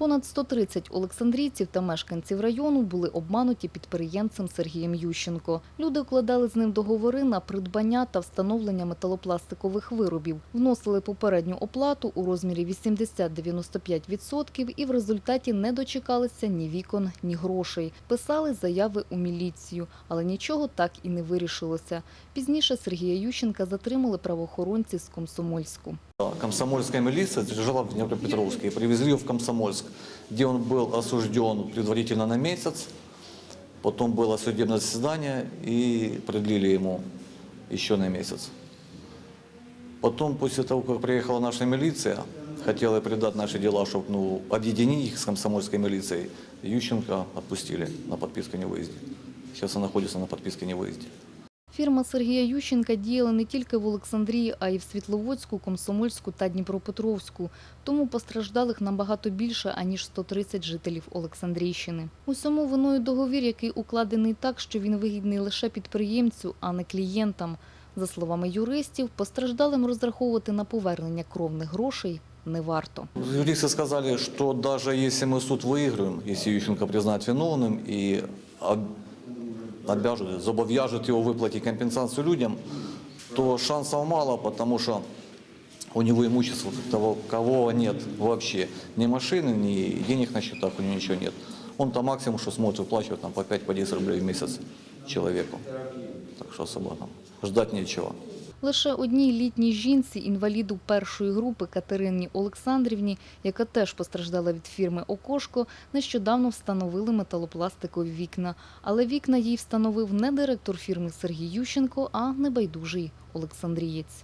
Понад 130 олександрійців та мешканців району були обмануті підприємцем Сергієм Ющенко. Люди укладали з ним договори на придбання та встановлення металопластикових виробів, вносили попередню оплату у розмірі 80-95% і в результаті не дочекалися ні вікон, ні грошей. Писали заяви у міліцію, але нічого так і не вирішилося. Пізніше Сергія Ющенка затримали правоохоронці з Комсомольську. Комсомольская милиция держала в Днепропетровске и привезли его в Комсомольск, где он был осужден предварительно на месяц. Потом было судебное заседание и продлили ему еще на месяц. Потом, после того, как приехала наша милиция, хотела передать наши дела, чтобы ну, объединить их с комсомольской милицией, Ющенко отпустили на подписку о невыезде. Сейчас он находится на подписке о невыезде. Фірма Сергія Ющенка діяла не тільки в Олександрії, а й в Світловодську, Комсомольську та Дніпропетровську. Тому постраждалих набагато більше, аніж 130 жителів Олександрійщини. Усьому виною договір, який укладений так, що він вигідний лише підприємцю, а не клієнтам. За словами юристів, постраждалим розраховувати на повернення кровних грошей не варто. Юристы сказали, что даже если мы суд выиграем, если Ющенко признает виновным и об- обяжут, зобов'яжут его выплатить компенсацию людям, то шансов мало, потому что у него имущества того, кого нет вообще. Ни машины, ни денег на счетах у него ничего нет. Он там максимум, что сможет выплачивать там, по 5-10 рублей в месяц человеку. Так что особо там ждать нечего. Лише одній літній жінці, інваліду першої групи Катерині Олександрівні, яка теж постраждала від фірми Окошко, нещодавно встановили металопластикові вікна. Але вікна їй встановив не директор фірми Сергій Ющенко, а небайдужий Олександрієць.